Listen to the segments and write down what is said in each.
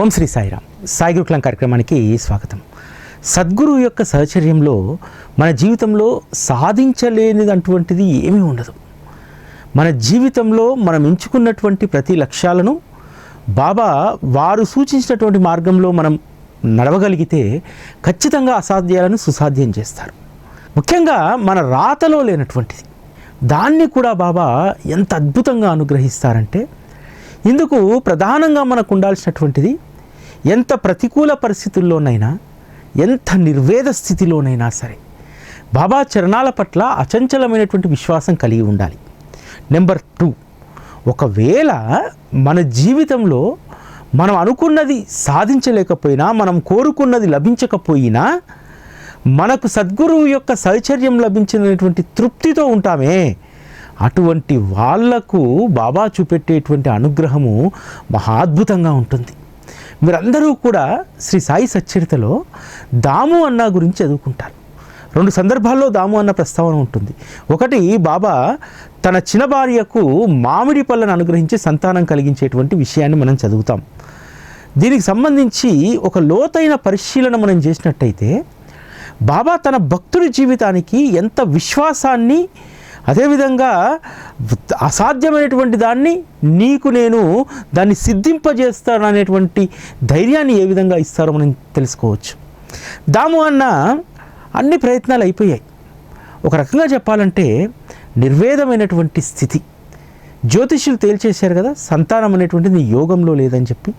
ఓం శ్రీ సాయిరామ్. సాయి గురుకులం కార్యక్రమానికి స్వాగతం. సద్గురు యొక్క సహచర్యంలో మన జీవితంలో సాధించలేనిదంటువంటిది ఏమీ ఉండదు. మన జీవితంలో మనం ఎంచుకున్నటువంటి ప్రతి లక్ష్యాలను బాబా వారు సూచించినటువంటి మార్గంలో మనం నడవగలిగితే ఖచ్చితంగా అసాధ్యాలను సుసాధ్యం చేస్తారు. ముఖ్యంగా మన రాతలో లేనటువంటిది. దాన్ని కూడా బాబా ఎంత అద్భుతంగా అనుగ్రహిస్తారంటే ఇందుకు ప్రధానంగా మనకు ఉండాల్సినటువంటిది ఎంత ప్రతికూల పరిస్థితుల్లోనైనా ఎంత నిర్వేద స్థితిలోనైనా సరే బాబా చరణాల పట్ల అచంచలమైనటువంటి విశ్వాసం కలిగి ఉండాలి. నెంబర్ టూ ఒకవేళ మన జీవితంలో మనం అనుకున్నది సాధించలేకపోయినా మనం కోరుకున్నది లభించకపోయినా మనకు సద్గురువు యొక్క సౌచర్యం లభించినటువంటి తృప్తితో ఉంటామే. అటువంటి వాళ్ళకు బాబా చూపెట్టేటువంటి అనుగ్రహము మహాద్భుతంగా ఉంటుంది. మీరందరూ కూడా శ్రీ సాయి సచ్చరితలో దాము అన్న గురించి చదువుకుంటారు. రెండు సందర్భాల్లో దాము అన్న ప్రస్తావన ఉంటుంది. ఒకటి బాబా తన చిన్న భార్యకు మామిడి పళ్ళను అనుగ్రహించి సంతానం కలిగించేటువంటి విషయాన్ని మనం చదువుతాం. దీనికి సంబంధించి ఒక లోతైన పరిశీలన మనం చేసినట్టయితే బాబా తన భక్తుడి జీవితానికి ఎంత విశ్వాసాన్ని అదేవిధంగా అసాధ్యమైనటువంటి దాన్ని నీకు నేను దాన్ని సిద్ధింపజేస్తాను అనేటువంటి ధైర్యాన్ని ఏ విధంగా ఇస్తారో మనం తెలుసుకోవచ్చు. దాము అన్న అన్ని ప్రయత్నాలు అయిపోయాయి. ఒక రకంగా చెప్పాలంటే నిర్వేదమైనటువంటి స్థితి. జ్యోతిష్యులు తేల్చేశారు కదా సంతానం అనేటువంటిది నీ యోగంలో లేదని చెప్పి.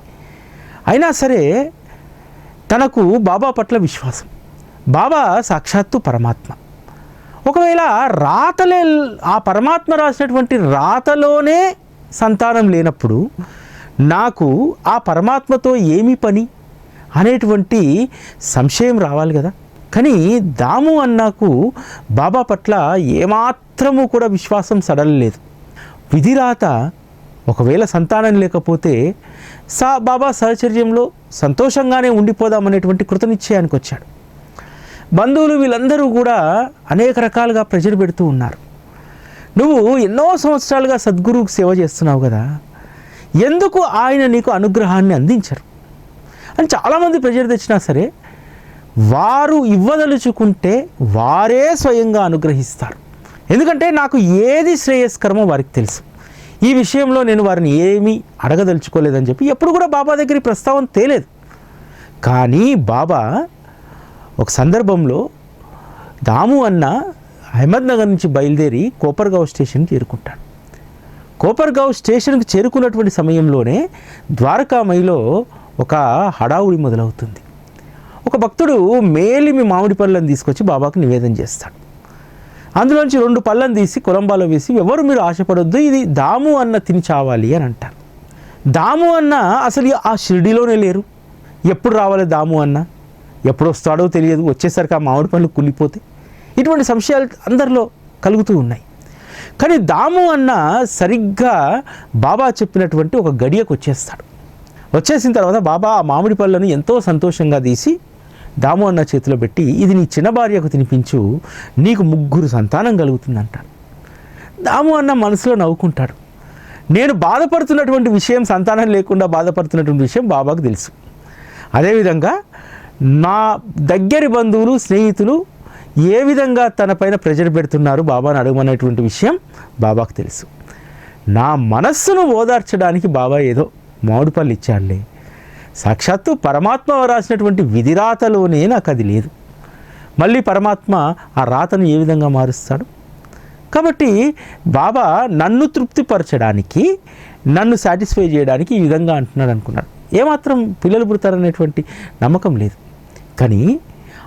అయినా సరే తనకు బాబా పట్ల విశ్వాసం. బాబా సాక్షాత్తు పరమాత్మ. ఒకవేళ రాతలే ఆ పరమాత్మ రాసినటువంటి రాతలోనే సంతానం లేనప్పుడు నాకు ఆ పరమాత్మతో ఏమి పని అనేటువంటి సంశయం రావాలి కదా. కానీ దాము అన్నాకు బాబా పట్ల ఏమాత్రము కూడా విశ్వాసం సడలలేదు విధిరాత ఒకవేళ సంతానం లేకపోతే సా బాబా సహచర్యంలో సంతోషంగానే ఉండిపోదామనేటువంటి కృతనిశ్చయానికి వచ్చాడు బంధువులు వీళ్ళందరూ కూడా అనేక రకాలుగా ప్రెజర్ పెడుతూ ఉన్నారు. నువ్వు ఎన్నో సంవత్సరాలుగా సద్గురువుకు సేవ చేస్తున్నావు కదా ఎందుకు ఆయన నీకు అనుగ్రహాన్ని అందించరు? అని చాలామంది ప్రెజర్ తెచ్చినా సరే వారు ఇవ్వదలుచుకుంటే వారే స్వయంగా అనుగ్రహిస్తారు. ఎందుకంటే నాకు ఏది శ్రేయస్కరమో వారికి తెలుసు. ఈ విషయంలో నేను వారిని ఏమీ అడగదలుచుకోలేదని చెప్పి ఎప్పుడు కూడా బాబా దగ్గర ప్రస్తావన తేలేదు. కానీ బాబా ఒక సందర్భంలో దాము అన్న అహ్మద్నగర్ నుంచి బయలుదేరి కోపర్గావ్ స్టేషన్కి చేరుకుంటాడు. కోపర్గావ్ స్టేషన్కి చేరుకున్నటువంటి సమయంలోనే ద్వారకామయిలో ఒక హడావుడి మొదలవుతుంది. ఒక భక్తుడు మేలిమి మామిడి పళ్ళని తీసుకొచ్చి బాబాకు నివేదన చేస్తాడు. అందులోంచి రెండు పళ్ళని తీసి కొలంబాలో వేసి ఎవరు మీరు ఆశపడొద్దు ఇది దాము అన్న తిని చావాలి అని అంటారు. దాము అన్న అసలు ఆ షిరిడిలోనే లేరు. ఎప్పుడు రావాలి దాము అన్న? ఎప్పుడు వస్తాడో తెలియదు. వచ్చేసరికి ఆ మామిడి పళ్ళు కుళ్ళిపోతే ఇటువంటి సంశయాలు అందరిలో కలుగుతూ ఉన్నాయి. కానీ దాము అన్న సరిగ్గా బాబా చెప్పినటువంటి ఒక గడియకు వచ్చేస్తాడు. వచ్చేసిన తర్వాత బాబా ఆ మామిడి పళ్ళను ఎంతో సంతోషంగా తీసి దాము అన్న చేతిలో పెట్టి ఇది నీ చిన్న భార్యకు తినిపించు నీకు ముగ్గురు సంతానం కలుగుతుందంటాడు. దాము అన్న మనసులో నవ్వుకుంటాడు. నేను బాధపడుతున్నటువంటి విషయం సంతానం లేకుండా బాధపడుతున్నటువంటి విషయం బాబాకు తెలుసు. అదేవిధంగా నా దగ్గరి బంధువులు స్నేహితులు ఏ విధంగా తనపైన ప్రెజర్ పెడుతున్నారు బాబాను అడగమనేటువంటి విషయం బాబాకు తెలుసు. నా మనస్సును ఓదార్చడానికి బాబా ఏదో మామిడిపల్లి ఇచ్చాడులే. సాక్షాత్తు పరమాత్మ రాసినటువంటి విధిరాతలోనే నాకు అది లేదు. మళ్ళీ పరమాత్మ ఆ రాతను ఏ విధంగా మారుస్తాడు? కాబట్టి బాబా నన్ను తృప్తిపరచడానికి నన్ను సాటిస్ఫై చేయడానికి ఈ విధంగా అంటున్నాడు అనుకున్నాడు ఏమాత్రం పిల్లలు పుడతారనేటువంటి నమ్మకం లేదు. కానీ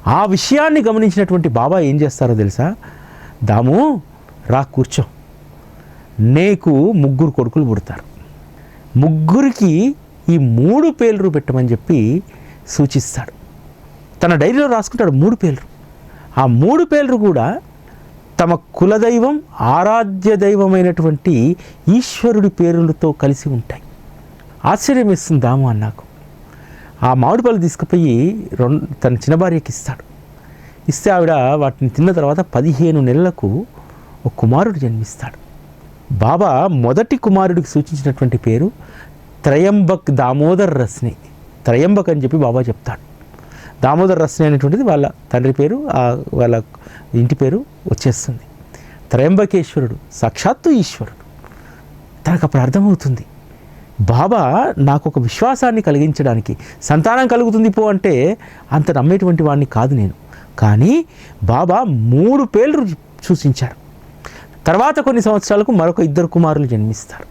ఆ విషయాన్ని గమనించినటువంటి బాబా ఏం చేస్తారో తెలుసా? దాము రా కూర్చో. నీకు ముగ్గురు కొడుకులు పుడతారు. ముగ్గురికి ఈ మూడు పేర్లు పెట్టమని చెప్పి సూచిస్తాడు. తన డైరీలో రాసుకుంటాడు మూడు పేర్లు. ఆ మూడు పేర్లు కూడా తమ కులదైవం ఆరాధ్య దైవమైనటువంటి ఈశ్వరుడి పేర్లతో కలిసి ఉంటాయి. ఆశ్చర్యం ఇస్తుంది దాము అన్నాకు. ఆ మామిడి పళ్ళు తీసుకుపోయి రెండు తన చిన్న భార్యకి ఇస్తాడు. ఇస్తే ఆవిడ వాటిని తిన్న తర్వాత పదిహేను నెలలకు ఒక కుమారుడు జన్మిస్తాడు. బాబా మొదటి కుమారుడికి సూచించినటువంటి పేరు త్రయంబక్ దామోదర్ రస్ని. త్రయంబక్ అని చెప్పి బాబా చెప్తాడు. దామోదర్ రస్ని అనేటువంటిది వాళ్ళ తండ్రి పేరు వాళ్ళ ఇంటి పేరు వచ్చేస్తుంది. త్రయంబకేశ్వరుడు సాక్షాత్తు ఈశ్వరుడు. తనకు అప్పుడు అర్థమవుతుంది. బాబా నాకు ఒక విశ్వాసాన్ని కలిగించడానికి సంతానం కలుగుతుంది పో అంటే అంత నమ్మేటువంటి వాడిని కాదు నేను. కానీ బాబా మూడు పేర్లు సూచించారు. తర్వాత కొన్ని సంవత్సరాలకు మరొక ఇద్దరు కుమారులు జన్మిస్తారు.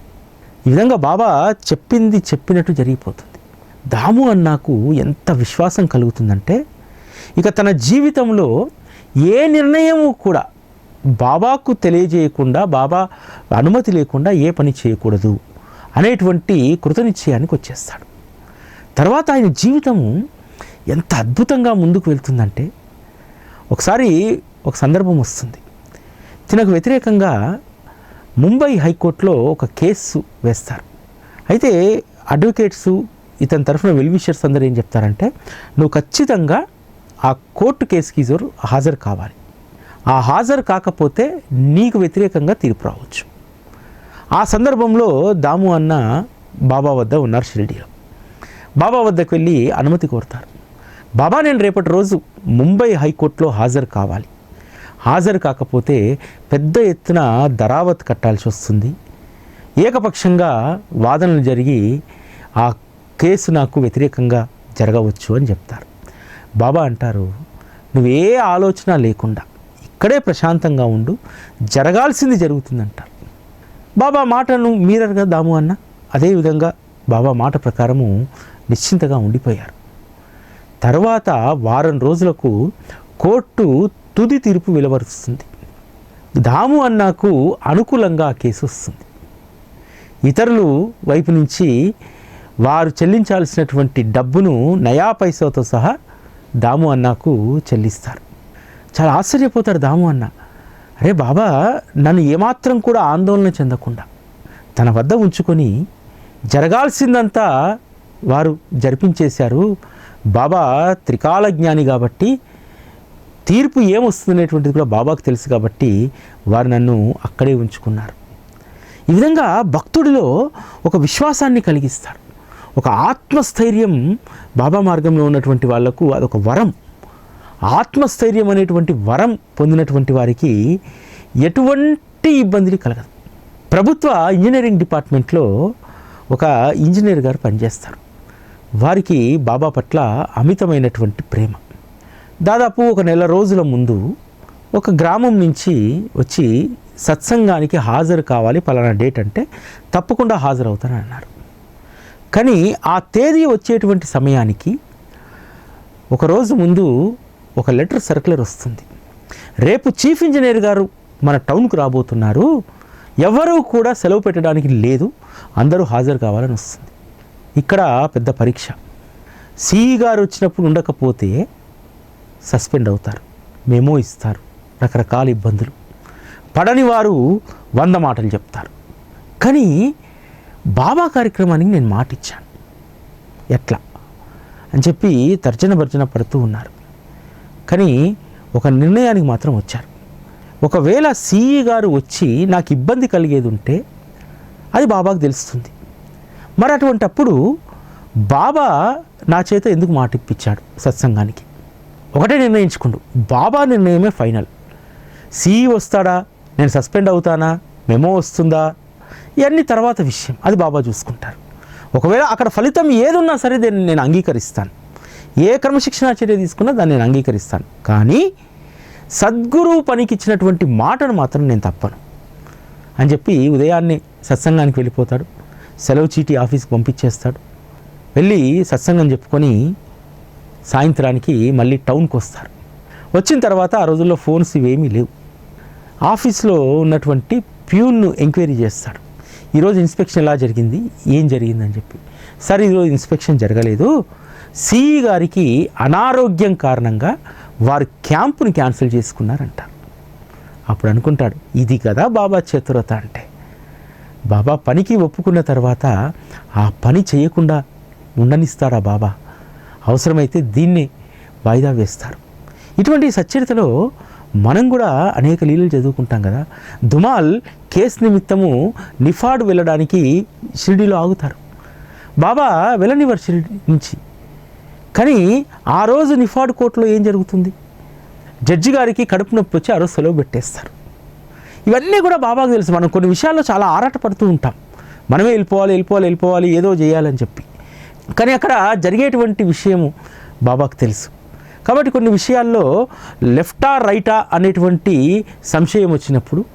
ఈ విధంగా బాబా చెప్పింది చెప్పినట్టు జరిగిపోతుంది. దాము అన్నాకు ఎంత విశ్వాసం కలుగుతుందంటే ఇక తన జీవితంలో ఏ నిర్ణయము కూడా బాబాకు తెలియజేయకుండా బాబా అనుమతి లేకుండా ఏ పని చేయకూడదు. అనేటువంటి కృతనిశ్చయానికి వచ్చేస్తాడు. తర్వాత ఆయన జీవితము ఎంత అద్భుతంగా ముందుకు వెళ్తుందంటే ఒకసారి ఒక సందర్భం వస్తుంది. తినకు వ్యతిరేకంగా ముంబై హైకోర్టులో ఒక కేసు వేస్తారు. అయితే అడ్వకేట్స్ ఇతని తరఫున వెల్విషర్స్ అందరూ ఏం చెప్తారంటే నువ్వు ఖచ్చితంగా ఆ కోర్టు కేసుకి హాజరు కావాలి. ఆ హాజరు కాకపోతే నీకు వ్యతిరేకంగా తీర్పు రావచ్చు. ఆ సందర్భంలో దాము అన్న బాబా వద్ద ఉన్నారు షిరిడీలో. బాబా వద్దకు వెళ్ళి అనుమతి కోరుతారు. బాబా నేను రేపటి రోజు ముంబై హైకోర్టులో హాజరు కావాలి. హాజరు కాకపోతే పెద్ద ఎత్తున దరావత్ కట్టాల్సి వస్తుంది. ఏకపక్షంగా వాదనలు జరిగి ఆ కేసు నాకు వ్యతిరేకంగా జరగవచ్చు అని చెప్తారు. బాబా అంటారు నువ్వే ఆలోచన లేకుండా ఇక్కడే ప్రశాంతంగా ఉండు జరగాల్సింది జరుగుతుందంటారు. బాబా మాటను మీరరుగా దాము అన్న? అదేవిధంగా బాబా మాట ప్రకారము నిశ్చింతగా ఉండిపోయారు. తర్వాత వారం రోజులకు కోర్టు తుది తీర్పు వెలువరుస్తుంది. దాము అన్నకు అనుకూలంగా కేసు వస్తుంది. ఇతరులు వైపు నుంచి వారు చెల్లించాల్సినటువంటి డబ్బును నయా పైసతో సహా దాము అన్నకు చెల్లిస్తారు. చాలా ఆశ్చర్యపోతారు దాము అన్న. అరే బాబా నన్ను ఏమాత్రం కూడా ఆందోళన చెందకుండా తన వద్ద ఉంచుకొని జరగాల్సిందంతా వారు జరిపించేశారు. బాబా త్రికాల జ్ఞాని కాబట్టి తీర్పు ఏమొస్తుందనేటువంటిది కూడా బాబాకు తెలుసు కాబట్టి వారు నన్ను అక్కడే ఉంచుకున్నారు. ఈ విధంగా భక్తుడిలో ఒక విశ్వాసాన్ని కలిగిస్తారు. ఒక ఆత్మస్థైర్యం బాబా మార్గంలో ఉన్నటువంటి వాళ్ళకు అదొక వరం. ఆత్మస్థైర్యం అనేటువంటి వరం పొందినటువంటి వారికి ఎటువంటి ఇబ్బంది కలగదు. ప్రభుత్వ ఇంజనీరింగ్ డిపార్ట్మెంట్లో ఒక ఇంజనీర్ గారు పనిచేస్తారు. వారికి బాబా పట్ల అమితమైనటువంటి ప్రేమ. దాదాపు ఒక నెల రోజుల ముందు ఒక గ్రామం నుంచి వచ్చి సత్సంగానికి హాజరు కావాలి పలానా డేట్ అంటే తప్పకుండా హాజరవుతానని అన్నారు. కానీ ఆ తేదీ వచ్చేటువంటి సమయానికి ఒకరోజు ముందు ఒక లెటర్ సర్క్యులర్ వస్తుంది. రేపు చీఫ్ ఇంజనీర్ గారు మన టౌన్కు రాబోతున్నారు. ఎవరూ కూడా సెలవు పెట్టడానికి లేదు. అందరూ హాజరు కావాలని వస్తుంది. ఇక్కడ పెద్ద పరీక్ష. సిఈ గారు వచ్చినప్పుడు ఉండకపోతే సస్పెండ్ అవుతారు. మెమో ఇస్తారు. రకరకాల ఇబ్బందులు. పడని వారు వంద మాటలు చెప్తారు. కానీ బాబా కార్యక్రమానికి నేను మాట ఇచ్చాను ఎట్లా? అని చెప్పి తర్జన భర్జన పడుతూ ఉన్నారు. కానీ ఒక నిర్ణయానికి మాత్రం వచ్చారు. ఒకవేళ సిఈ గారు వచ్చి నాకు ఇబ్బంది కలిగేది ఉంటే అది బాబాకు తెలుస్తుంది. మరి అటువంటప్పుడు బాబా నా చేత ఎందుకు మాట ఇప్పించాడు సత్సంగానికి? ఒకటే నిర్ణయించుకుండు. బాబా నిర్ణయమే ఫైనల్. సిఈ వస్తాడా? నేను సస్పెండ్ అవుతానా? మెమో వస్తుందా? ఇవన్నీ తర్వాత విషయం. అది బాబా చూసుకుంటారు. ఒకవేళ అక్కడ ఫలితం ఏదున్నా సరే దాన్ని నేను అంగీకరిస్తాను. ఏ క్రమశిక్షణా చర్య తీసుకున్నా దాన్ని నేను అంగీకరిస్తాను. కానీ సద్గురువు పనికిచ్చినటువంటి మాటను మాత్రం నేను తప్పను. అని చెప్పి ఉదయాన్నే సత్సంగానికి వెళ్ళిపోతాడు. సెలవు చీటీ ఆఫీస్కి పంపించేస్తాడు. వెళ్ళి సత్సంగం చెప్పుకొని సాయంత్రానికి మళ్ళీ టౌన్కి వస్తారు. వచ్చిన తర్వాత ఆ రోజుల్లో ఫోన్స్ ఇవేమీ లేవు. ఆఫీస్లో ఉన్నటువంటి ప్యూన్ను ఎంక్వైరీ చేస్తాడు. ఈరోజు ఇన్స్పెక్షన్ ఎలా జరిగింది? ఏం జరిగిందని చెప్పి. సార్ ఈరోజు ఇన్స్పెక్షన్ జరగలేదు. సిఈ గారికి అనారోగ్యం కారణంగా వారు క్యాంపును క్యాన్సిల్ చేసుకున్నారంట. అప్పుడు అనుకుంటాడు ఇది కదా బాబా చతురత అంటే. బాబా పనికి ఒప్పుకున్న తర్వాత ఆ పని చేయకుండా ఉండనిస్తారా బాబా? అవసరమైతే దీన్నే వాయిదా వేస్తారు. ఇటువంటి సచ్చరితలో మనం కూడా అనేక లీలలు చదువుకుంటాం కదా. దుమాల్ కేసు నిమిత్తము నిఫాడ్ వెళ్ళడానికి షిరిడీలో ఆగుతారు. బాబా వెళ్ళనివారు షిరిడి నుంచి. కానీ ఆ రోజు నిఫాడ్ కోర్టులో ఏం జరుగుతుంది? జడ్జి గారికి కడుపు నొప్పి వచ్చి ఆ రోజు సెలవు పెట్టేస్తారు. ఇవన్నీ కూడా బాబాకు తెలుసు. మనం కొన్ని విషయాల్లో చాలా ఆరాటపడుతూ ఉంటాం. మనమే వెళ్ళిపోవాలి వెళ్ళిపోవాలి వెళ్ళిపోవాలి ఏదో చేయాలని చెప్పి. కానీ అక్కడ జరిగేటువంటి విషయము బాబాకు తెలుసు. కాబట్టి కొన్ని విషయాల్లో లెఫ్టా రైటా అనేటువంటి సంశయం వచ్చినప్పుడు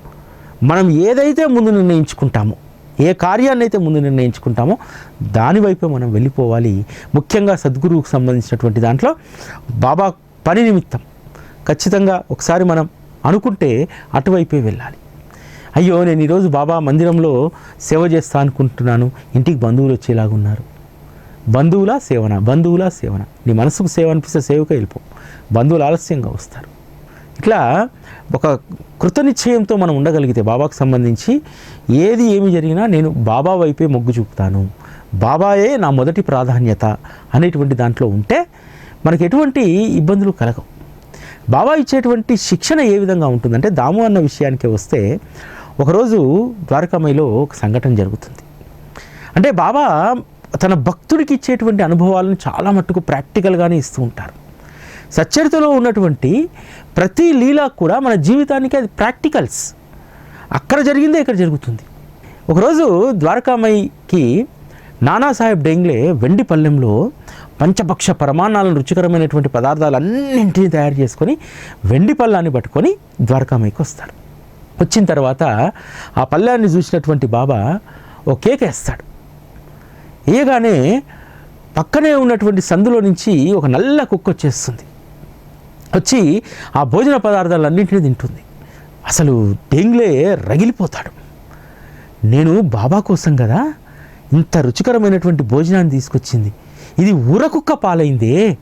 మనం ఏదైతే ముందు నిర్ణయించుకుంటామో ఏ కార్యాన్ని అయితే ముందు నిర్ణయించుకుంటామో దానివైపే మనం వెళ్ళిపోవాలి. ముఖ్యంగా సద్గురువుకు సంబంధించినటువంటి దాంట్లో బాబా పని నిమిత్తం ఖచ్చితంగా ఒకసారి మనం అనుకుంటే అటువైపే వెళ్ళాలి. అయ్యో నేను ఈరోజు బాబా మందిరంలో సేవ చేస్తా అనుకుంటున్నాను. ఇంటికి బంధువులు వచ్చేలాగున్నారు బంధువుల సేవన బంధువుల సేవన. నీ మనసుకు సేవ అనిపిస్తే సేవకే వెళ్ళిపో. బంధువులు ఆలస్యంగా వస్తారు. ఇట్లా ఒక కృతనిశ్చయంతో మనం ఉండగలిగితే బాబాకు సంబంధించి ఏది ఏమి జరిగినా నేను బాబా వైపే మొగ్గు చూపుతాను. బాబాయే నా మొదటి ప్రాధాన్యత అనేటువంటి దాంట్లో ఉంటే మనకు ఎటువంటి ఇబ్బందులు కలగవు. బాబా ఇచ్చేటువంటి శిక్షణ ఏ విధంగా ఉంటుందంటే దాము అన్న విషయానికి వస్తే ఒకరోజు ద్వారకామయిలో ఒక సంఘటన జరుగుతుంది. అంటే బాబా తన భక్తుడికి ఇచ్చేటువంటి అనుభవాలను చాలా మట్టుకు ప్రాక్టికల్గానే ఇస్తూ ఉంటారు. సచ్చరితలో ఉన్నటువంటి ప్రతి లీలా కూడా మన జీవితానికి అది ప్రాక్టికల్స్. అక్కడ జరిగిందే ఇక్కడ జరుగుతుంది. ఒకరోజు ద్వారకామయికి నానాసాహెబ్ డెంగ్లే వెండి పల్లెంలో పంచభక్ష ప్రమాణాలను రుచికరమైనటువంటి పదార్థాలన్నింటినీ తయారు చేసుకొని వెండి పళ్ళాన్ని పట్టుకొని ద్వారకామయికి వస్తారు వచ్చిన తర్వాత ఆ పళ్ళాన్ని చూసినటువంటి బాబా ఓ కేక్ వేస్తాడు. వేయగానే పక్కనే ఉన్నటువంటి సందులో నుంచి ఒక నల్ల కుక్క వచ్చేస్తుంది. వచ్చి ఆ భోజన పదార్థాలన్నింటినీ తింటుంది. అసలు డెంగ్లే రగిలిపోతాడు. నేను బాబా కోసం కదా ఇంత రుచికరమైనటువంటి భోజనాన్ని తీసుకొచ్చింది. ఇది ఊరకుక్క పాలైందే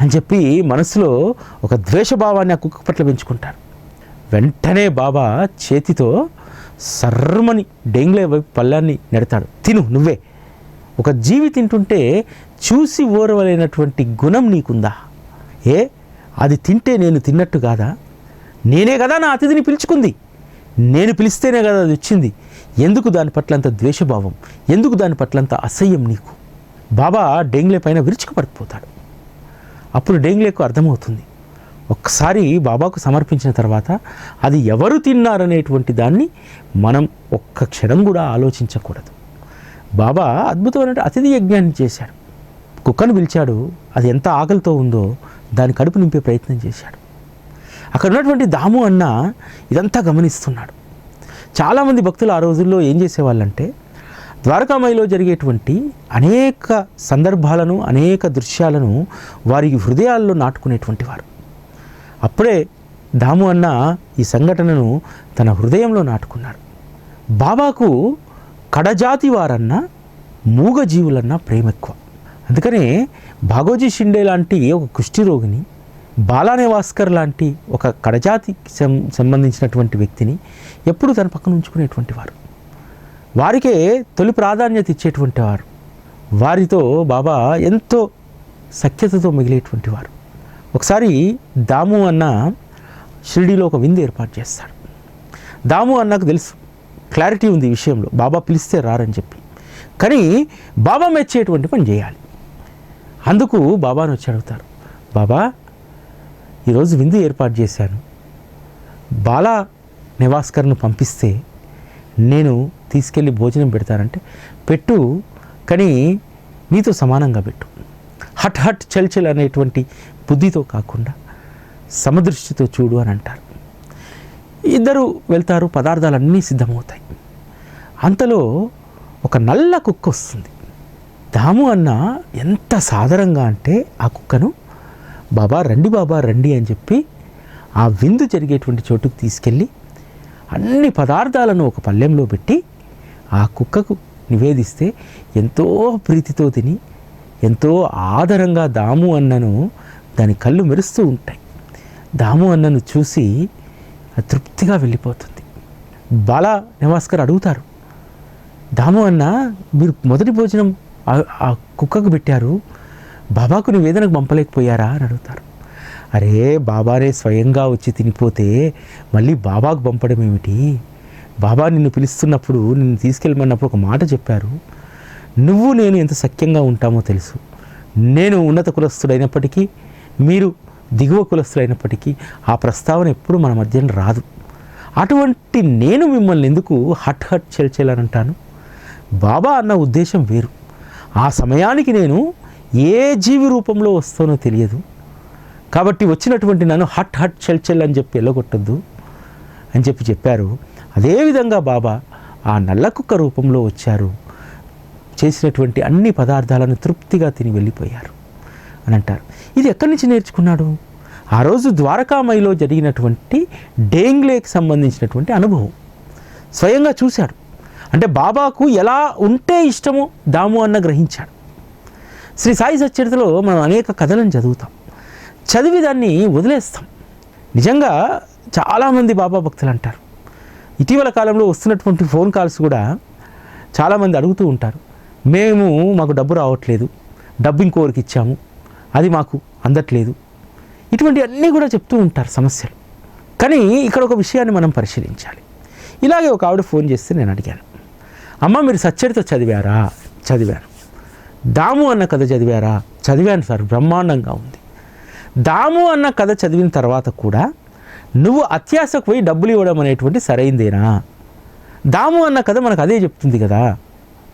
అని చెప్పి మనసులో ఒక ద్వేషభావాన్ని ఆ కుక్క పట్ల పెంచుకుంటారు. వెంటనే బాబా చేతితో సర్మని డెంగ్లే వైపు పళ్ళాన్ని నెడతాడు. తిను నువ్వే. ఒక జీవి తింటుంటే చూసి ఓరవలేనటువంటి గుణం నీకుందా? ఏ? అది తింటే నేను తిన్నట్టు కాదా? నేనే కదా నా అతిథిని పిలుచుకుంది. నేను పిలిస్తేనే కదా అది వచ్చింది. ఎందుకు దాని పట్ల అంత ద్వేషభావం? ఎందుకు దాని పట్ల అంత అసహ్యం నీకు? బాబా డెంగ్లే పైన విరుచుకుపడిపోతాడు. అప్పుడు డెంగ్లేకు అర్థమవుతుంది. ఒక్కసారి బాబాకు సమర్పించిన తర్వాత అది ఎవరు తిన్నారనేటువంటి దాన్ని మనం ఒక్క క్షణం కూడా ఆలోచించకూడదు. బాబా అద్భుతమైన అతిథి యజ్ఞాన్ని చేశాడు. కుక్కను పిలిచాడు. అది ఎంత ఆకలితో ఉందో దాని కడుపు నింపే ప్రయత్నం చేశాడు. అక్కడ ఉన్నటువంటి దాము అన్న ఇదంతా గమనిస్తున్నాడు. చాలామంది భక్తులు ఆ రోజుల్లో ఏం చేసేవాళ్ళంటే ద్వారకామయిలో జరిగేటువంటి అనేక సందర్భాలను అనేక దృశ్యాలను వారి హృదయాల్లో నాటుకునేటువంటి వారు. అప్పుడే దాము అన్న ఈ సంఘటనను తన హృదయంలో నాటుకున్నాడు. బాబాకు కడజాతి వారన్నా మూగజీవులన్నా ప్రేమ ఎక్కువ అందుకనే భాగోజీ షిండే లాంటి ఒక కుష్ఠిరోగిని బాలానేవాస్కర్ లాంటి ఒక కడజాతికి సం- సంబంధించినటువంటి వ్యక్తిని ఎప్పుడు తన పక్కన ఉంచుకునేటువంటి వారు. వారికే తొలి ప్రాధాన్యత ఇచ్చేటువంటి వారు. వారితో బాబా ఎంతో సఖ్యతతో మిగిలేటువంటి వారు. ఒకసారి దాము అన్న షిరిడీలో ఒక విందు ఏర్పాటు చేస్తాడు. దాము అన్నకు తెలుసు క్లారిటీ ఉంది ఈ విషయంలో బాబా పిలిస్తే రారని చెప్పి. కానీ బాబా మెచ్చేటువంటి పని చేయాలి. అందుకు బాబాను వచ్చి అడుగుతారు బాబా ఈరోజు విందు ఏర్పాటు చేశాను. బాలా నివాస్కర్ను పంపిస్తే నేను తీసుకెళ్ళి భోజనం పెడతానంటే పెట్టు కానీ నీతో సమానంగా పెట్టు. హట్ హట్ చల్ చల్ అనేటువంటి బుద్ధితో కాకుండా సమదృష్టితో చూడు అని అంటారు. ఇద్దరు వెళ్తారు పదార్థాలన్నీ సిద్ధమవుతాయి. అంతలో ఒక నల్ల కుక్క వస్తుంది. దాము అన్న ఎంత సాదరంగా అంటే ఆ కుక్కను బాబా రండి బాబా రండి అని చెప్పి ఆ విందు జరిగేటువంటి చోటుకు తీసుకెళ్ళి అన్ని పదార్థాలను ఒక పళ్ళెంలో పెట్టి ఆ కుక్కకు నివేదిస్తే ఎంతో ప్రీతితో తిని ఎంతో ఆదరంగా దాము అన్నను దాని కళ్ళు మెరుస్తూ ఉంటాయి. దాము అన్నను చూసి తృప్తిగా వెళ్ళిపోతుంది. బాల నివాస్కర్ అడుగుతారు. దాము అన్న మీరు మొదటి భోజనం ఆ- కుక్కకు పెట్టారు బాబాకు నివేదనకు పంపలేకపోయారా? అని అడుగుతారు. అరే బాబానే స్వయంగా వచ్చి తినిపోతే మళ్ళీ బాబాకు పంపడం ఏమిటి? బాబా నిన్ను పిలుస్తున్నప్పుడు నిన్ను తీసుకెళ్ళమన్నప్పుడు ఒక మాట చెప్పారు. నువ్వు నేను ఎంత సఖ్యంగా ఉంటామో తెలుసు. నేను ఉన్నత కులస్తుడైనప్పటికీ మీరు దిగువ కులస్తులైనప్పటికీ ఆ ప్రస్తావన ఎప్పుడు మన మధ్యన రాదు. అటువంటి నేను మిమ్మల్ని ఎందుకు హట్ హట్ చెల్చేయాలంటాను బాబా అన్న ఉద్దేశం వేరు. ఆ సమయానికి నేను ఏ జీవి రూపంలో వస్తానో తెలియదు. కాబట్టి వచ్చినటువంటి నన్ను హట్ హట్ చెల్ చెల్ అని చెప్పి వెళ్ళగొట్టద్దు అని చెప్పి చెప్పారు. అదేవిధంగా బాబా ఆ నల్ల కుక్క రూపంలో వచ్చారు. చేసినటువంటి అన్ని పదార్థాలను తృప్తిగా తిని వెళ్ళిపోయారు అని అంటారు. ఇది ఎక్కడి నుంచి నేర్చుకున్నాడు? ఆ రోజు ద్వారకామయిలో జరిగినటువంటి డేంగ్లేకి సంబంధించినటువంటి అనుభవం. స్వయంగా చూశాడు. అంటే బాబాకు ఎలా ఉంటే ఇష్టమో దాము అన్న గ్రహించాడు. శ్రీ సాయి సచ్చరితలో మనం అనేక కథలను చదువుతాం. చదివి దాన్ని వదిలేస్తాం. నిజంగా చాలామంది బాబా భక్తులు అంటారు. ఇటీవల కాలంలో వస్తున్నటువంటి ఫోన్ కాల్స్ కూడా చాలామంది అడుగుతూ ఉంటారు. మేము మాకు డబ్బు రావట్లేదు. డబ్బు ఇంకోరికి ఇచ్చాము. అది మాకు అందట్లేదు. ఇటువంటి అన్నీ కూడా చెప్తూ ఉంటారు సమస్యలు. కానీ ఇక్కడ ఒక విషయాన్ని మనం పరిశీలించాలి. ఇలాగే ఒక ఆవిడ ఫోన్ చేస్తే నేను అడిగాను. అమ్మ మీరు సచ్చరిత చదివారా? చదివాను. దాము అన్న కథ చదివారా? చదివాను సార్ బ్రహ్మాండంగా ఉంది. దాము అన్న కథ చదివిన తర్వాత కూడా నువ్వు అత్యాశకు పోయి డబ్బులు ఇవ్వడం అనేటువంటి సరైందేనా? దాము అన్న కథ మనకు అదే చెప్తుంది కదా.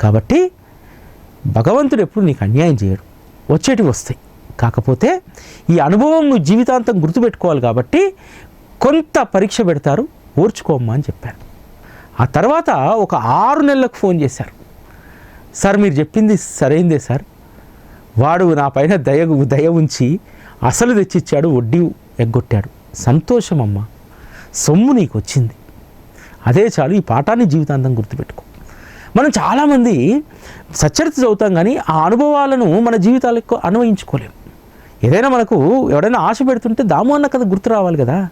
కాబట్టి భగవంతుడు ఎప్పుడు నీకు అన్యాయం చేయడు. వచ్చేటివి వస్తాయి. కాకపోతే ఈ అనుభవం నువ్వు జీవితాంతం గుర్తుపెట్టుకోవాలి కాబట్టి కొంత పరీక్ష పెడతారు ఓర్చుకోమ్మా అని చెప్పాను. ఆ తర్వాత ఒక ఆరు నెలలకు ఫోన్ చేశారు. సార్ మీరు చెప్పింది సరైందే సార్. వాడు నా పైన దయ దయ ఉంచి అసలు తెచ్చిచ్చాడు వడ్డీ ఎగ్గొట్టాడు. సంతోషం అమ్మ. సొమ్ము నీకు వచ్చింది. అదే చాలు ఈ పాఠాన్ని జీవితాంతం గుర్తుపెట్టుకో. మనం చాలామంది సచ్చరిత చదువుతాం కానీ ఆ అనుభవాలను మన జీవితాలకు అన్వయించుకోలేము ఏదైనా మనకు ఎవడైనా ఆశ పెడుతుంటే దాము అన్న కథ గుర్తు రావాలి కదా.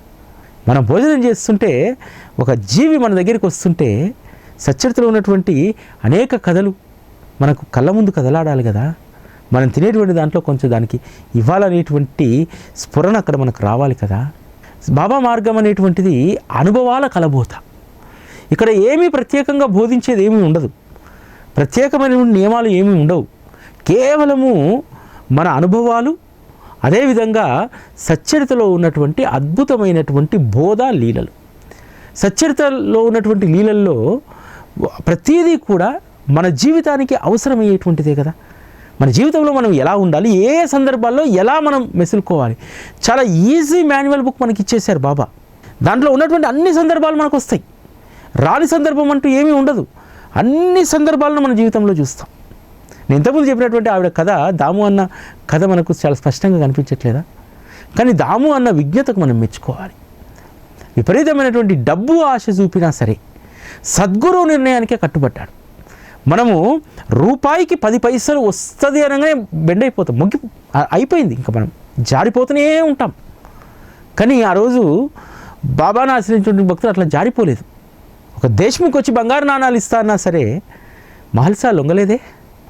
మనం భోజనం చేస్తుంటే ఒక జీవి మన దగ్గరికి వస్తుంటే సచ్చరితలో ఉన్నటువంటి అనేక కథలు మనకు కళ్ళ ముందు కదలాడాలి కదా. మనం తినేటువంటి దాంట్లో కొంచెం దానికి ఇవ్వాలనేటువంటి స్ఫురణ అక్కడ మనకు రావాలి కదా. బాబా మార్గం అనేటువంటిది అనుభవాల కలబోత. ఇక్కడ ఏమీ ప్రత్యేకంగా బోధించేది ఏమీ ఉండదు. ప్రత్యేకమైన నియమాలు ఏమీ ఉండవు. కేవలము మన అనుభవాలు అదేవిధంగా సచ్చరితలో ఉన్నటువంటి అద్భుతమైనటువంటి బోధ లీలలు. సచ్చరితలో ఉన్నటువంటి లీలల్లో ప్రతిదీ కూడా మన జీవితానికి అవసరమయ్యేటువంటిదే కదా. మన జీవితంలో మనం ఎలా ఉండాలి? ఏ సందర్భాల్లో ఎలా మనం మెసులుకోవాలి? చాలా ఈజీ మాన్యువల్ బుక్ మనకి ఇచ్చేశారు బాబా. దాంట్లో ఉన్నటువంటి అన్ని సందర్భాలు మనకు వస్తాయి రాని సందర్భం అంటూ ఏమీ ఉండదు. అన్ని సందర్భాలను మన జీవితంలో చూస్తాం. నేను ఇంతకుముందు చెప్పినటువంటి ఆవిడ కథ దాము అన్న కథ మనకు చాలా స్పష్టంగా కనిపించట్లేదా? కానీ దాము అన్న విజ్ఞతకు మనం మెచ్చుకోవాలి. విపరీతమైనటువంటి డబ్బు ఆశ చూపినా సరే సద్గురు నిర్ణయానికే కట్టుబడ్డాడు. మనము రూపాయికి పది పైసలు వస్తుంది అనగానే బెండ్ అయిపోతాం మొగ్గి అయిపోయింది ఇంకా మనం. జారిపోతూనే ఉంటాం. కానీ ఆ రోజు బాబాను ఆశ్రయించిన భక్తులు అట్లా జారిపోలేదు. ఒక దేశముఖ్ వచ్చి బంగారు నాణాలు ఇస్తా అన్నా సరే మహల్సా లొంగలేదే?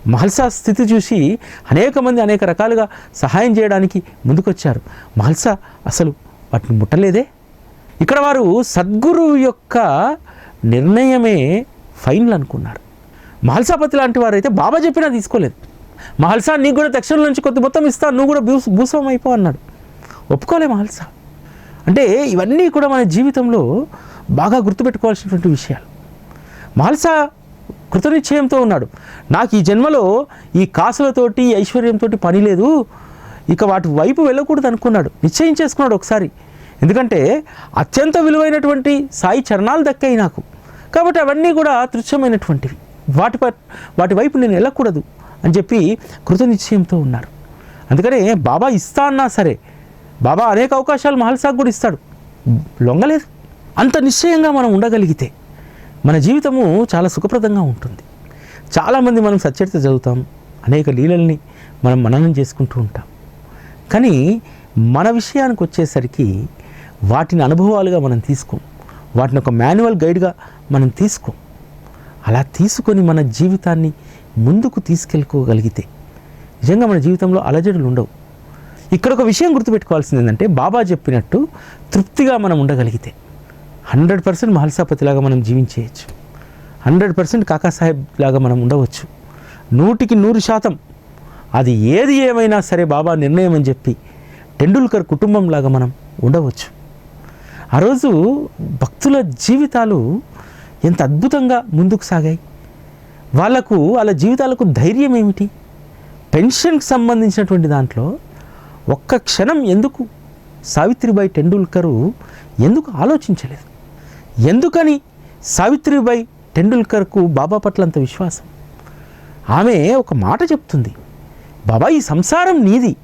మహల్సా స్థితి చూసి అనేక మంది అనేక రకాలుగా సహాయం చేయడానికి ముందుకొచ్చారు. మహల్సా అసలు వాటిని ముట్టలేదే? ఇక్కడ వారు సద్గురు యొక్క నిర్ణయమే ఫైనల్ అనుకున్నారు. మహల్సాపతి లాంటి వారైతే బాబా చెప్పినా తీసుకోలేదు. మహల్సా నీకు కూడా దక్షిణ నుంచి కొద్ది మొత్తం ఇస్తాను నువ్వు కూడా భూస్ భూస్వం అయిపో అన్నాడు. ఒప్పుకోలే మహల్సా. అంటే ఇవన్నీ కూడా మన జీవితంలో బాగా గుర్తుపెట్టుకోవాల్సినటువంటి విషయాలు. మహల్సా కృతనిశ్చయంతో ఉన్నాడు. నాకు ఈ జన్మలో ఈ కాసులతోటి ఐశ్వర్యంతో పని లేదు. ఇక వాటి వైపు వెళ్ళకూడదు అనుకున్నాడు. నిశ్చయం చేసుకున్నాడు ఒకసారి. ఎందుకంటే అత్యంత విలువైనటువంటి సాయి చరణాలు దక్కాయి నాకు. కాబట్టి అవన్నీ కూడా తుచ్చమైనటువంటివి వాటి ప- వాటి వైపు నేను వెళ్ళకూడదు అని చెప్పి కృతనిశ్చయంతో ఉన్నారు అందుకనే బాబా ఇస్తా అన్నా సరే బాబా అనేక అవకాశాలు మహల్సాకు కూడా ఇస్తాడు. లొంగలేదు. అంత నిశ్చయంగా మనం ఉండగలిగితే. మన జీవితము చాలా సుఖప్రదంగా ఉంటుంది. చాలామంది మనం సచ్చరిత చదువుతాం. అనేక లీలల్ని మనం మననం చేసుకుంటూ ఉంటాం. కానీ మన విషయానికి వచ్చేసరికి వాటిని అనుభవాలుగా మనం తీసుకోం. వాటిని ఒక మాన్యువల్ గైడ్గా మనం తీసుకోం. అలా తీసుకొని మన జీవితాన్ని ముందుకు తీసుకెళ్ళుకోగలిగితే నిజంగా మన జీవితంలో అలజడులు ఉండవు. ఇక్కడ ఒక విషయం గుర్తుపెట్టుకోవాల్సింది ఏంటంటే బాబా చెప్పినట్టు తృప్తిగా మనం ఉండగలిగితే. హండ్రెడ్ పర్సెంట్ మహల్సాపతిలాగా మనం జీవించేయచ్చు. హండ్రెడ్ పర్సెంట్ కాకాసాహెబ్ లాగా మనం ఉండవచ్చు. నూటికి నూరు శాతం అది ఏది ఏమైనా సరే బాబా నిర్ణయం అని చెప్పి టెండూల్కర్ కుటుంబంలాగా మనం ఉండవచ్చు. ఆ రోజు భక్తుల జీవితాలు ఎంత అద్భుతంగా ముందుకు సాగాయి. వాళ్ళకు వాళ్ళ జీవితాలకు ధైర్యం ఏమిటి? పెన్షన్కి సంబంధించినటువంటి దాంట్లో ఒక్క క్షణం ఎందుకు సావిత్రిబాయి టెండూల్కరు ఎందుకు ఆలోచించలేదు? ఎందుకని? సావిత్రిబాయి టెండూల్కర్కు బాబా పట్ల అంత విశ్వాసం. ఆమె ఒక మాట చెప్తుంది. బాబా ఈ సంసారం నీది.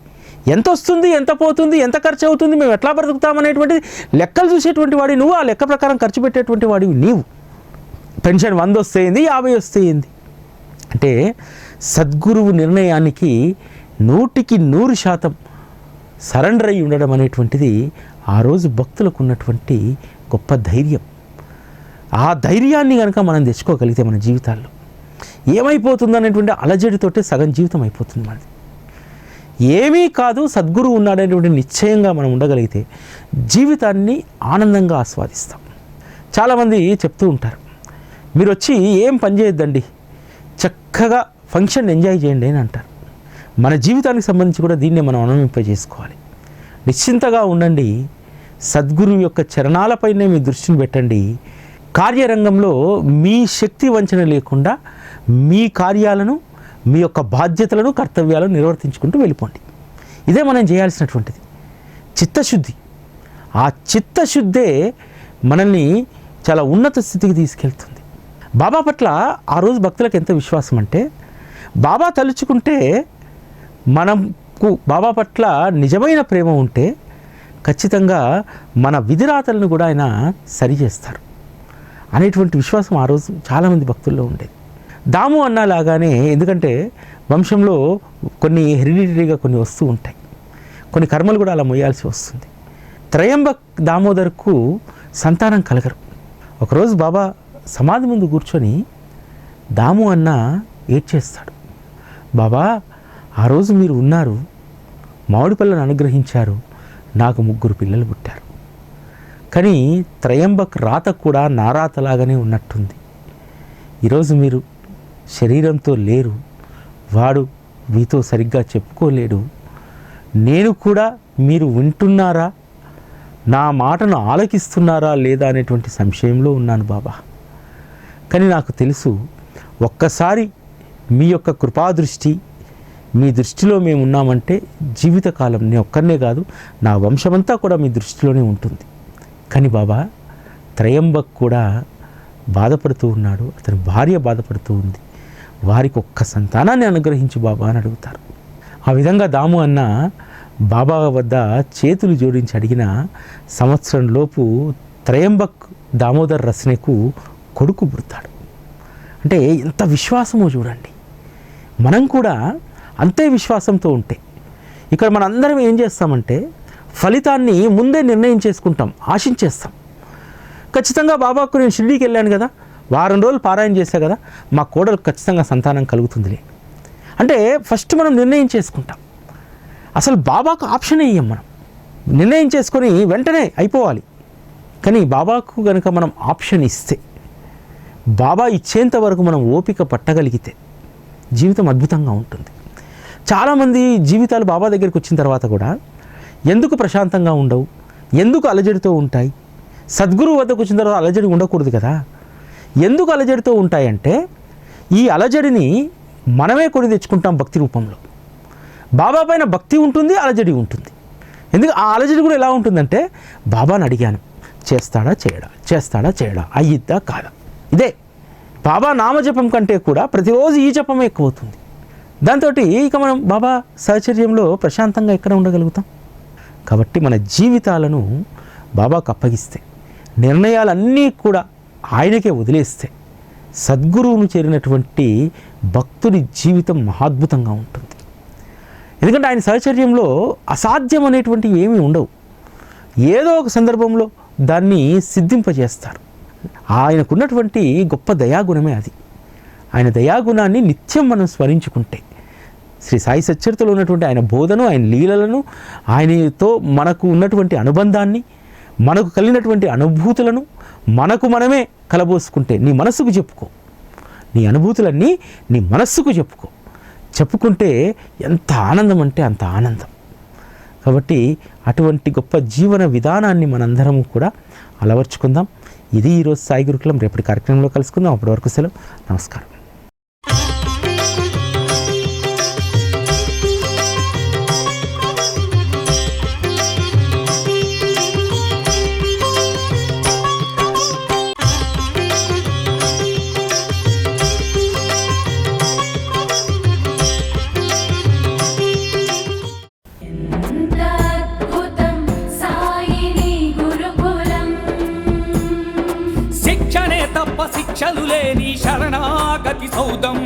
ఎంత వస్తుంది ఎంత పోతుంది ఎంత ఖర్చు అవుతుంది మేము ఎట్లా బ్రతుకుతామనేటువంటి లెక్కలు చూసేటువంటి వాడి నువ్వు ఆ లెక్క ప్రకారం ఖర్చు పెట్టేటువంటి వాడివి నీవు. పెన్షన్ వంద వస్తే యాభై వస్తే అంటే సద్గురువు నిర్ణయానికి నూటికి నూరు శాతం సరెండర్ అయి ఉండడం అనేటువంటిది ఆ రోజు భక్తులకు ఉన్నటువంటి గొప్ప ధైర్యం. ఆ ధైర్యాన్ని కనుక మనం తెచ్చుకోగలిగితే మన జీవితాల్లో ఏమైపోతుంది అనేటువంటి అలజడితోటే సగం జీవితం అయిపోతుంది మనది. ఏమీ కాదు సద్గురువు ఉన్నాడనేటువంటి నిశ్చయంగా మనం ఉండగలిగితే జీవితాన్ని ఆనందంగా ఆస్వాదిస్తాం. చాలామంది చెప్తూ ఉంటారు మీరు వచ్చి ఏం పని చేయొద్దండి? చక్కగా ఫంక్షన్ ఎంజాయ్ చేయండి అని అంటారు. మన జీవితానికి సంబంధించి కూడా దీన్నే మనం అనుమింపజేసుకోవాలి నిశ్చింతగా ఉండండి సద్గురువు యొక్క చరణాలపైనే మీ దృష్టిని పెట్టండి కార్యరంగంలో మీ శక్తి వంచన లేకుండా మీ కార్యాలను మీ యొక్క బాధ్యతలను కర్తవ్యాలను నిర్వర్తించుకుంటూ వెళ్ళిపోండి. ఇదే మనం చేయాల్సినటువంటిది. చిత్తశుద్ధి. ఆ చిత్తశుద్ధే మనల్ని చాలా ఉన్నత స్థితికి తీసుకెళ్తుంది. బాబా పట్ల ఆ రోజు భక్తులకు ఎంత విశ్వాసం అంటే బాబా తలుచుకుంటే మనకు బాబా పట్ల నిజమైన ప్రేమ ఉంటే ఖచ్చితంగా మన విధిరాతలను కూడా ఆయన సరిచేస్తారు. అనేటువంటి విశ్వాసం ఆ రోజు చాలామంది భక్తుల్లో ఉండేది. దాము అన్న లాగానే ఎందుకంటే వంశంలో కొన్ని హెరిడిటరీగా కొన్ని వస్తూ ఉంటాయి. కొన్ని కర్మలు కూడా అలా మొయ్యాల్సి వస్తుంది. త్రయంబక్ దామోదర్కు సంతానం కలగరు. ఒకరోజు బాబా సమాధి ముందు కూర్చొని దాము అన్న ఏడ్చేస్తాడు. బాబా ఆ రోజు మీరు ఉన్నారు. మామిడి పళ్ళను అనుగ్రహించారు. నాకు ముగ్గురు పిల్లలు పుట్టారు. కానీ త్రయంబక్ రాత కూడా నారాతలాగానే ఉన్నట్టుంది. ఈరోజు మీరు శరీరంతో లేరు వాడు మీతో సరిగ్గా చెప్పుకోలేడు నేను కూడా మీరు వింటున్నారా నా మాటను ఆలకిస్తున్నారా లేదా అనేటువంటి సంశయంలో ఉన్నాను బాబా. కానీ నాకు తెలుసు ఒక్కసారి మీ యొక్క కృపాదృష్టి మీ దృష్టిలో మేము ఉన్నామంటే జీవితకాలం నేను ఒక్కరినే కాదు నా వంశమంతా కూడా మీ దృష్టిలోనే ఉంటుంది. కానీ బాబా త్రయంబక్ కూడా బాధపడుతూ ఉన్నాడు. అతని భార్య బాధపడుతూ ఉంది. వారికి ఒక్క సంతానాన్ని అనుగ్రహించు బాబా అని అడుగుతారు. ఆ విధంగా దాము అన్న బాబా వద్ద చేతులు జోడించి అడిగిన సంవత్సరంలోపు త్రయంబక్ దామోదర్ రస్నేకు కొడుకు పుడతాడు. అంటే ఎంత విశ్వాసమో చూడండి. మనం కూడా అంతే విశ్వాసంతో ఉంటే ఇక్కడ మనందరం ఏం చేస్తామంటే ఫలితాన్ని ముందే నిర్ణయం చేసుకుంటాం ఆశించేస్తాం. ఖచ్చితంగా బాబాకు నేను షిర్డీకి వెళ్ళాను కదా వారం రోజులు పారాయణ చేశా కదా మా కోడలు ఖచ్చితంగా సంతానం కలుగుతుందిలే. అంటే ఫస్ట్ మనం నిర్ణయం చేసుకుంటాం. అసలు బాబాకు ఆప్షన్ వేయం మనం. నిర్ణయం చేసుకొని వెంటనే అయిపోవాలి. కానీ బాబాకు కనుక మనం ఆప్షన్ ఇస్తే బాబా ఇచ్చేంత వరకు మనం ఓపిక పట్టగలిగితే జీవితం అద్భుతంగా ఉంటుంది. చాలామంది జీవితాలు బాబా దగ్గరికి వచ్చిన తర్వాత కూడా ఎందుకు ప్రశాంతంగా ఉండవు? ఎందుకు అలజడితో ఉంటాయి? సద్గురు వద్దకు వచ్చిన తర్వాత అలజడి ఉండకూడదు కదా? ఎందుకు అలజడితో ఉంటాయంటే ఈ అలజడిని మనమే కొని తెచ్చుకుంటాం భక్తి రూపంలో. బాబా పైన భక్తి ఉంటుంది అలజడి ఉంటుంది. ఎందుకు? ఆ అలజడి కూడా ఎలా ఉంటుందంటే బాబాని అడిగాను చేస్తాడా చేయడా? చేస్తాడా చేయడా? అయ్యిద్దా కాదా? ఇదే. బాబా నామజపం కంటే కూడా ప్రతిరోజు ఈ జపమే ఎక్కువ అవుతుంది దాంతో ఇక మనం బాబా సహచర్యంలో ప్రశాంతంగా ఎక్కడ ఉండగలుగుతాం? కాబట్టి మన జీవితాలను బాబాకు అప్పగిస్తే నిర్ణయాలన్నీ కూడా ఆయనకే వదిలేస్తే సద్గురువును చేరినటువంటి భక్తుడి జీవితం మహాద్భుతంగా ఉంటుంది. ఎందుకంటే ఆయన సహచర్యంలో అసాధ్యం అనేటువంటివి ఏమీ ఉండవు. ఏదో ఒక సందర్భంలో దాన్ని సిద్ధింపజేస్తారు. ఆయనకున్నటువంటి గొప్ప దయాగుణమే అది. ఆయన దయాగుణాన్ని నిత్యం మనం స్మరించుకుంటే శ్రీ సాయి సచ్చరితలో ఉన్నటువంటి ఆయన బోధను ఆయన లీలలను ఆయనతో మనకు ఉన్నటువంటి అనుబంధాన్ని మనకు కలిగినటువంటి అనుభూతులను మనకు మనమే కలబోసుకుంటే నీ మనసుకు చెప్పుకో. నీ అనుభూతులన్నీ నీ మనస్సుకు చెప్పుకో. చెప్పుకుంటే ఎంత ఆనందం అంటే అంత ఆనందం. కాబట్టి అటువంటి గొప్ప జీవన విధానాన్ని మనందరము కూడా అలవర్చుకుందాం. ఇది ఈరోజు సాయి గురుకులం. రేపటి కార్యక్రమంలో కలుసుకుందాం. అప్పటి వరకు సెలవు. నమస్కారం. లేని శరణాగతి సౌదం.